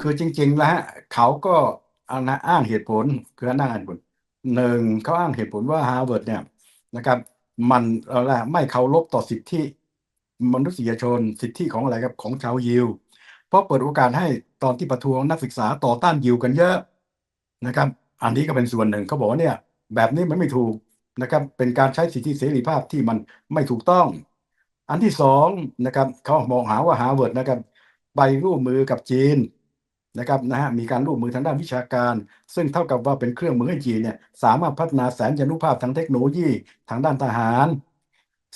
คือจริง ๆ แล้วฮะเขาก็เอานะอ้างเหตุผลคืออ้างเหตุผลหนึ่งเขาอ้างเหตุผลว่าฮาร์วาร์ดเนี่ยนะครับ มันอะไรไม่เคารพต่อสิทธิ มนุษยชนสิทธิของอะไรครับของชาวยิว เพราะเปิดโอกาสให้ตอนที่ประท้วงนักศึกษาต่อต้านยิวกันเยอะนะครับ อันนี้ก็เป็นส่วนหนึ่งเขาบอกว่าเนี่ย แบบนี้มันไม่ถูกนะครับ เป็นการใช้สิทธิเสรีภาพที่มันไม่ถูกต้อง อันที่สองนะครับเขามองหาว่าฮาร์วาร์ดนะครับไปร่วมมือกับจีน นะครับนะฮะมีการร่วมมือทางด้านวิชาการ ซึ่งเท่ากับว่าเป็นเครื่องมือให้จีนเนี่ยสามารถพัฒนาแสนยานุภาพทางเทคโนโลยีทางด้านทหาร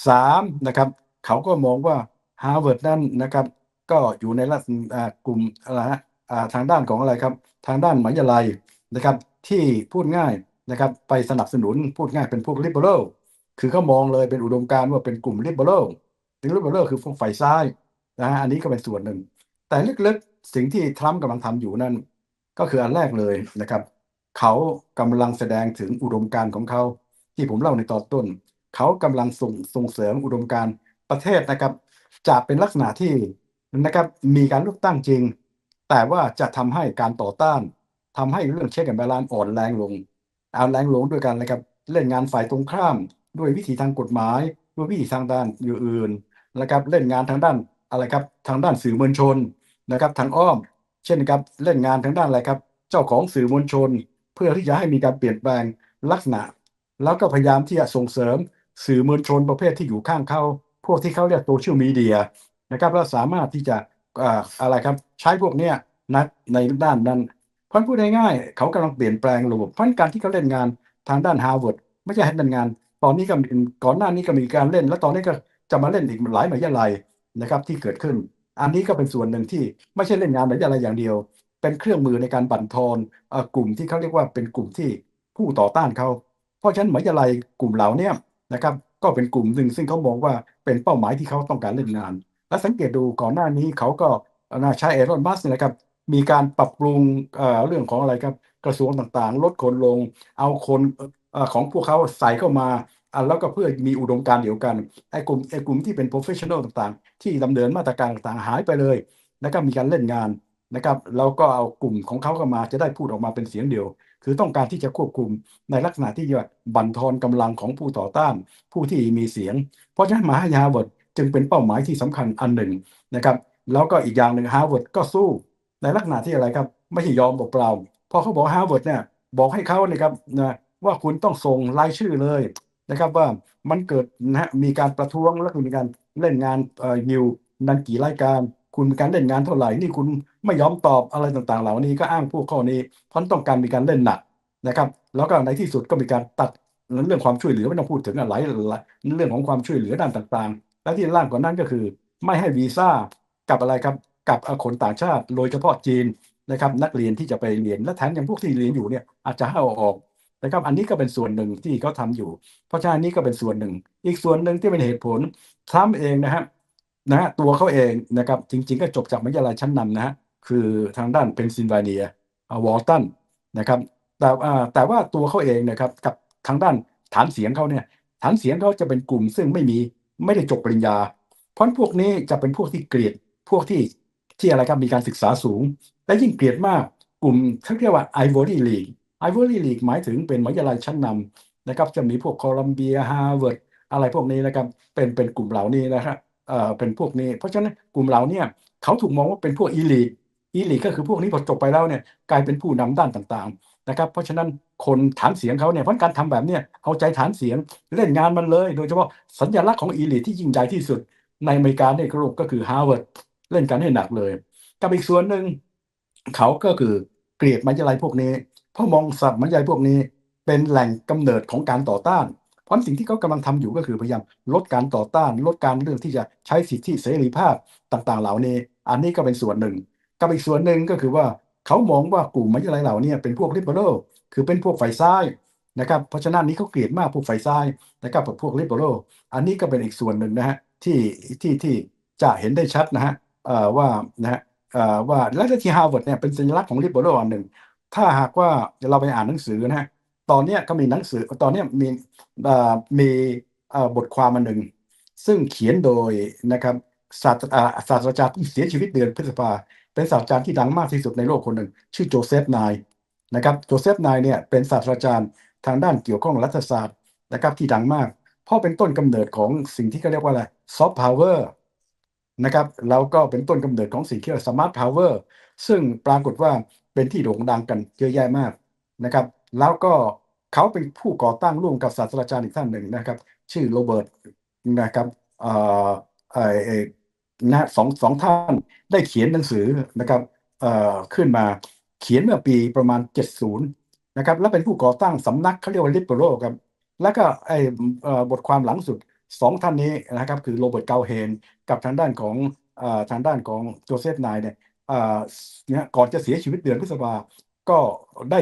สามนะครับเขาก็มองว่าฮาร์วาร์ดนั้นนะครับก็อยู่ในลักษณะกลุ่มอะไรฮะทางด้านของอะไรครับ ทางด้านมหาวิทยาลัยนะครับที่พูดง่ายนะครับไปสนับสนุนพูดง่ายเป็นพวก liberal คือเขามองเลยเป็นอุดมการณ์ว่าเป็นกลุ่ม liberal ถึง liberal คือพวกฝ่ายซ้ายนะฮะอันนี้ก็เป็นส่วนหนึ่ง แต่ลึกๆ สิ่งที่ทรัมป์กำลังทำอยู่นั่น ก็คืออันแรกเลยนะครับ เขากำลังแสดงถึงอุดมการณ์ของเขา ที่ผมเล่าในตอนต้น เขากำลังส่งส่งเสริมอุดมการณ์ประเทศนะครับจะเป็นลักษณะที่นะครับมีการเลือกตั้งจริง แต่ว่าจะทำให้การต่อต้านทำให้เรื่องเช็คแอนด์บาลานซ์อ่อนแรงลงอ่อนแรงลงด้วยกันนะครับเล่นงานฝ่ายตรงข้าม ด้วยวิธีทางกฎหมาย ด้วยวิธีทางด้านอื่นๆนะครับเล่นงานทางด้านอะไรครับทางด้านสื่อมวลชน นะครับทางอ้อม เช่นครับเล่นงานทางด้านอะไรครับ เจ้าของสื่อมวลชน เพื่อที่จะให้มีการเปลี่ยนแปลงลักษณะ แล้วก็พยายามที่จะส่งเสริมสื่อมวลชนประเภทที่อยู่ข้างเขาพวกที่เขาเรียกโซเชียลมีเดียนะครับแล้วสามารถที่จะออะไรครับใช้พวกเนี้ยนะในด้านนั้นพราะพูดง่ายๆเขากำลังเปลี่ยนแปลงระบบพราะการที่เขาเล่นงานทางด้านฮาร์วาร์ดไม่ใช่ให้เล่นงาน ตอนนี้ก็มีก่อนหน้านี้ก็มีการเล่น แล้วตอนนี้ก็จะมาเล่นอีกหลายมหาวิทยาลัยนะครับที่เกิดขึ้น อันนี้ก็เป็นส่วนหนึ่งที่ไม่ใช่เล่นงานหาวิทยาลัยอย่างเดียว เป็นเครื่องมือในการบั่นทอนอกลุ่มที่เขาเรียกว่าเป็นกลุ่มที่ผู้ต่อต้านเขา เพราะฉะนั้นมหาวิทยาลัยกลุ่มเหล่านี้นะครับก็เป็นกลุ่มหนึ่งซึ่งเขามองว่าเป็นเป้าหมายที่เขาต้องการเล่นงาน และสังเกตดูก่อนหน้านี้เขาก็นาใช้เอรอนมัสนะครับมีการปรับปรุงเรื่องของอะไรครับกระทรวงต่างๆ ลดคนลง เอาคนอของพวกเขาใส่เข้ามา อะแล้วก็เพื่อมีอุดมการเดียวกันไอ้กลุ่มไอ้กลุ่มที่เป็น professional ต่างๆ ที่ดำเนินมาตรการต่างๆหายไปเลยนะครับมีการเล่นงานนะครับแล้วก็เอากลุ่มของเขาเข้ามาจะได้พูดออกมาเป็นเสียงเดียว คือต้องการที่จะควบคุมในลักษณะที่จะบั่นทอนกำลังของผู้ต่อต้าน ผู้ที่มีเสียง เพราะฉะนั้นมหาวิทยาลัยฮาร์วาร์ดจึงเป็นเป้าหมายที่สำคัญอันหนึ่งนะครับแล้วก็อีกอย่างหนึ่งฮาร์วาร์ดก็สู้ในลักษณะที่อะไรครับ ไม่ใช่ยอมเปล่าๆเพราะเขาบอกฮาร์วาร์ดเนี่ยบอกให้เขาเลยครับนะว่าคุณต้องส่งรายชื่อเลย นะครับว่ามันเกิดนะฮะมีการประท้วงแล้วก็มีการเล่นงานเอ่อยิวนั้นกี่รายการ คุณมีการเล่นงานเท่าไหร่นี่คุณไม่ยอมตอบอะไรต่างๆ เหล่านี้ก็อ้างพวกข้อนี้เพราะต้องการมีการเล่นหนักนะครับ แล้วก็ในที่สุดก็มีการตัดเรื่องความช่วยเหลือไม่ต้องพูดถึงอะไรเรื่องของความช่วยเหลือด้านต่างๆ และที่ล่างกว่านั้นก็คือ ไม่ให้วีซ่ากับอะไรครับกับคนต่างชาติโดยเฉพาะจีนนะครับนักเรียนที่จะไปเรียนและแถมยังพวกที่เรียนอยู่เนี่ยอาจจะให้ออก นะครับ อันนี้ก็เป็นส่วนหนึ่งที่เขาทำอยู่ เพราะฉะนั้นนี่ก็เป็นส่วนหนึ่ง อีกส่วนหนึ่งที่เป็นเหตุผลทรัมป์เองนะฮะนะฮะตัวเขาเองนะครับ จริง ๆ ก็จบจากมหาวิทยาลัยชั้นนำนะฮะคือทางด้านเพนซิลเวเนียวอลตันนะครับ แต่แต่ว่าตัวเขาเองนะครับกับทางด้านฐานเสียงเขาเนี่ยฐานเสียงเขาจะเป็นกลุ่มซึ่งไม่มีไม่ได้จบปริญญา เพราะพวกนี้จะเป็นพวกที่เกลียดพวกที่ที่อะไรครับมีการศึกษาสูง และยิ่งเกลียดมากกลุ่มเขาเรียกว่าไอวอรี่ลีก ไอวอรี่ลีกหมายถึงเป็นมหาวิทยาลัยชั้นนำนะครับจะมีพวกโคลัมเบียฮาร์วาร์ดอะไรพวกนี้นะครับเป็นเป็นกลุ่มเหล่านี้นะครับเอ่อเป็นพวกนี้ เพราะฉะนั้นกลุ่มเหล่านี้เขาถูกมองว่าเป็นพวกอีลีอีลีก็คือพวกนี้พอจบไปแล้วเนี่ยกลายเป็นผู้นำด้านต่างๆนะครับเพราะฉะนั้นคนฐานเสียงเขาเนี่ยเพราะการทำแบบเนี้ยเอาใจฐานเสียงเล่นงานมันเลย โดยเฉพาะสัญลักษณ์ของอีลีทที่ยิ่งใหญ่ที่สุดในอเมริกาในโลกก็คือฮาร์วาร์ดเล่นกันให้หนักเลย กับอีกส่วนหนึ่งเขาก็คือเกลียดมหาวิทยาลัยพวกนี้ เพราะมองสัตว์มหาวิทยาลัยพวกนี้ เป็นแหล่งกำเนิดของการต่อต้าน เพราะสิ่งที่เขากำลังทำอยู่ก็คือพยายามลดการต่อต้าน ลดการเรื่องที่จะใช้สิทธิเสรีภาพต่างๆ เหล่านี้ อันนี้ก็เป็นส่วนหนึ่งกับอีกส่วนหนึ่งก็คือว่าเขามองว่ากลุ่มมหาวิทยาลัยเหล่านี้เป็นพวก liberal คือเป็นพวกฝ่ายซ้ายนะครับเพราะฉะนั้นนี้เขาเกลียดมากพวกฝ่ายซ้ายนะครับกับพวก liberal อันนี้ก็เป็นอีกส่วนหนึ่งนะฮะที่ที่ที่จะเห็นได้ชัดนะฮะว่านะฮะว่าและที่ฮาร์วาร์ดเนี่ยเป็นสัญลักษณ์ของ liberal อันหนึ่ง ถ้าหากว่าเราไปอ่านหนังสือนะฮะตอนเนี้ยก็มีหนังสือตอนเนี้ยมีเอ่อมีเอ่อบทความอันหนึ่ง ซึ่งเขียนโดยนะครับศาสตราศาสตราจารย์ที่เสียชีวิตเดือนพฤษภาเป็นศาสตราจารย์ที่ดังมากที่สุดในโลกคนหนึ่ง ชื่อโจเซฟนน์นะครับโจเซฟนน์เนี่ยเป็นศาสตราจารย์ทางด้านเกี่ยวข้องรัฐศาสตร์นะครับที่ดังมาก เพราะเป็นต้นกำเนิดของสิ่งที่เขาเรียกว่าอะไรซอฟต์พาวเวอร์นะครับแล้วก็เป็นต้นกำเนิดของสิ่งที่เรียกสมาร์ทพาวเวอร์ซึ่งปรากฏว่า เป็นที่โด่งดังกันเยอะแยะมากนะครับ แล้วก็เขาเป็นผู้ก่อตั้งร่วมกับศาสตราจารย์อีกท่านหนึ่งนะครับ ชื่อโรเบิร์ตนะครับเอ่อเอ่อนะสองสองท่านได้เขียนหนังสือนะครับเอ่อขึ้นมาเขียนเมื่อปีประมาณ 70 นะครับ และเป็นผู้ก่อตั้งสำนักเขาเรียกว่าลิเบโรครับ แล้วก็ไอ้บทความหลังสุดสองท่านนี้นะครับ คือโรเบิร์ตเกาเฮน กับทางด้านของอทางด้านของโจเซฟนน์เนี่ย อ่อเนี่ยก่อนจะเสียชีวิตเดือนพฤษภาก็ได้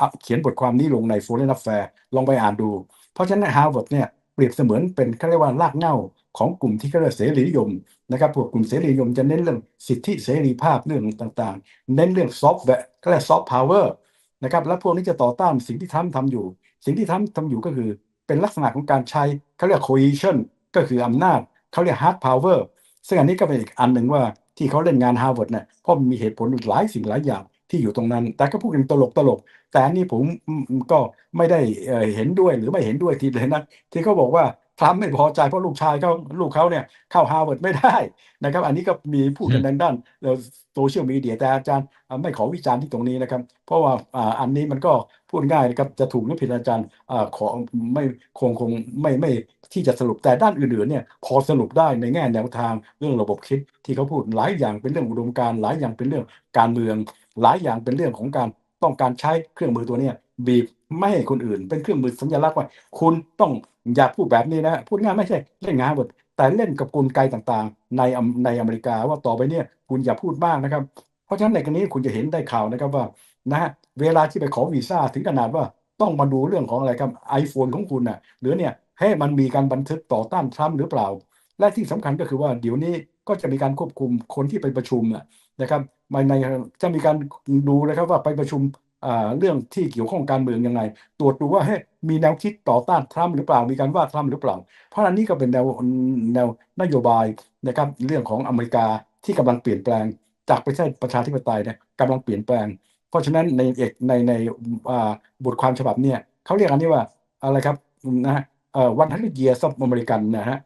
อะเขียนบทความนี้ลงใน Foreign Affairs ลองไปอ่านดู เพราะฉะนั้นฮาร์วาร์ดเนี่ยเปรียบเสมือนเป็นเขาเรียกว่ารากเหง้าของกลุ่มที่เขาเรียกเสรีนิยมนะครับพวกกลุ่มเสรีนิยมจะเน้นเรื่องสิทธิเสรีภาพเรื่องต่างๆ เน้นเรื่องซอฟต์แวร์ก็เรียกซอฟต์พาวเวอร์นะครับและพวกนี้จะต่อต้านสิ่งที่ทำทำอยู่ สิ่งที่ทำทำอยู่ก็คือ เป็นลักษณะของการใช้เขาเรียก coercion ก็คืออำนาจเขาเรียก hard power ซึ่งอันนี้ก็เป็นอีกอันหนึ่งว่า ที่เขาเล่นงานฮาร์วาร์ดเนี่ยเพราะมันมีเหตุผลหลายสิ่งหลายอย่างที่อยู่ตรงนั้น แต่ก็พูดกันตลกตลก แต่อันนี้ผมก็ไม่ได้เอ่อเห็นด้วยหรือไม่เห็นด้วยทีเลยนะที่เขาบอกว่า ทรัมป์ไม่พอใจเพราะลูกชายเขาลูกเขาเนี่ยเข้าฮาร์วาร์ดไม่ได้นะครับ อันนี้ก็มีพูดกันทางด้านโซเชียลมีเดียแต่อาจารย์อ่าไม่ขอวิจารณ์ที่ตรงนี้นะครับ เพราะว่าอ่าอันนี้มันก็พูดง่ายนะครับจะถูกหรือผิดอาจารย์อ่าขอไม่คงคงไม่ไม่ที่จะสรุปแต่ด้านอื่นๆเนี่ยพอสรุปได้ในแง่แนวทางเรื่องระบบคิดที่เขาพูดหลายอย่างเป็นเรื่องอุดมการณ์หลายอย่างเป็นเรื่องการเมือง หลายอย่างเป็นเรื่องของการต้องการใช้เครื่องมือตัวเนี้ยบีบไม่ให้คนอื่นเป็นเครื่องมือสัญลักษณ์ว่าคุณต้อง อย่าพูดแบบนี้นะพูดง่ายไม่ใช่เล่นงานบทแต่เล่นกับกลไกต่างๆ ในในอเมริกาว่าต่อไปเนี่ยคุณอย่าพูดมากนะครับ เพราะฉะนั้นในกรณีคุณจะเห็นได้ข่าวนะครับว่านะฮะเวลาที่ไปขอวีซ่าถึงขนาดว่าต้องมาดูเรื่องของอะไรครับ iPhone ของคุณน่ะหรือเนี่ยให้มันมีการบันทึกต่อต้านทรัมป์หรือเปล่า และที่สำคัญก็คือว่าเดี๋ยวนี้ก็จะมีการควบคุมคนที่ไปประชุมนะครับในในจะมีการดูนะครับว่าไปประชุม เรื่องที่เกี่ยวข้องการเมืองยังไง ตรวจดูว่าเฮ้ยมีแนวคิดต่อต้านทรัมป์หรือเปล่ามีการว่าทรัมป์หรือเปล่า เพราะอันนี้ก็เป็นแนวแนวนโยบายนะครับเรื่องของอเมริกาที่กำลังเปลี่ยนแปลง จากประเทศประชาธิปไตยเนี่ยกำลังเปลี่ยนแปลง เพราะฉะนั้นในเอกในในอ่าบทความฉบับเนี่ยเขาเรียกอันนี้ว่าอะไรครับนะฮะเอ่อวันฮันเยียร์ซับอเมริกันนะฮะ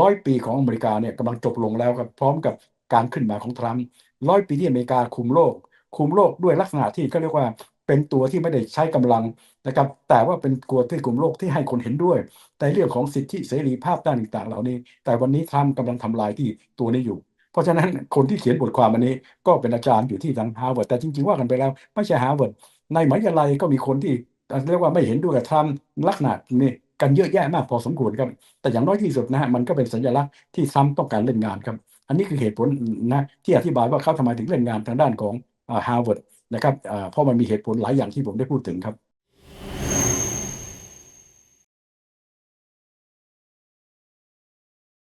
ร้อยปีของอเมริกาเนี่ยกำลังจบลงแล้วครับพร้อมกับการขึ้นมาของทรัมป์ร้อยปีที่อเมริกาคุมโลก คุมโลกด้วยลักษณะที่เขาเรียกว่า เป็นตัวที่ไม่ได้ใช้กำลังนะครับ แต่ว่าเป็นตัวที่กลุ่มโลกที่ให้คนเห็นด้วยแต่เรื่องของสิทธิเสรีภาพด้านต่างๆ เหล่านี้ แต่วันนี้ทรัมป์กำลังทำลายที่ตัวนี้อยู่ เพราะฉะนั้นคนที่เขียนบทความอันนี้ก็เป็นอาจารย์อยู่ที่ทางฮาร์วาร์ดแต่จริงๆว่ากันไปแล้วไม่ใช่ฮาร์วาร์ดในมหาวิทยาลัยก็มีคนที่เรียกว่าไม่เห็นด้วยกับทรัมป์ลักษณะนี้กันเยอะแยะมากพอสมควรครับ แต่อย่างน้อยที่สุดนะฮะมันก็เป็นสัญลักษณ์ที่ทรัมป์ต้องการเล่นงานครับ อันนี้คือเหตุผลนะที่อธิบายว่าเขาทำไมถึงเล่นงานทางด้านของฮาร์วาร์ด นะครับเพราะมันมีเหตุผลหลายอย่างที่ผมได้พูดถึงครับ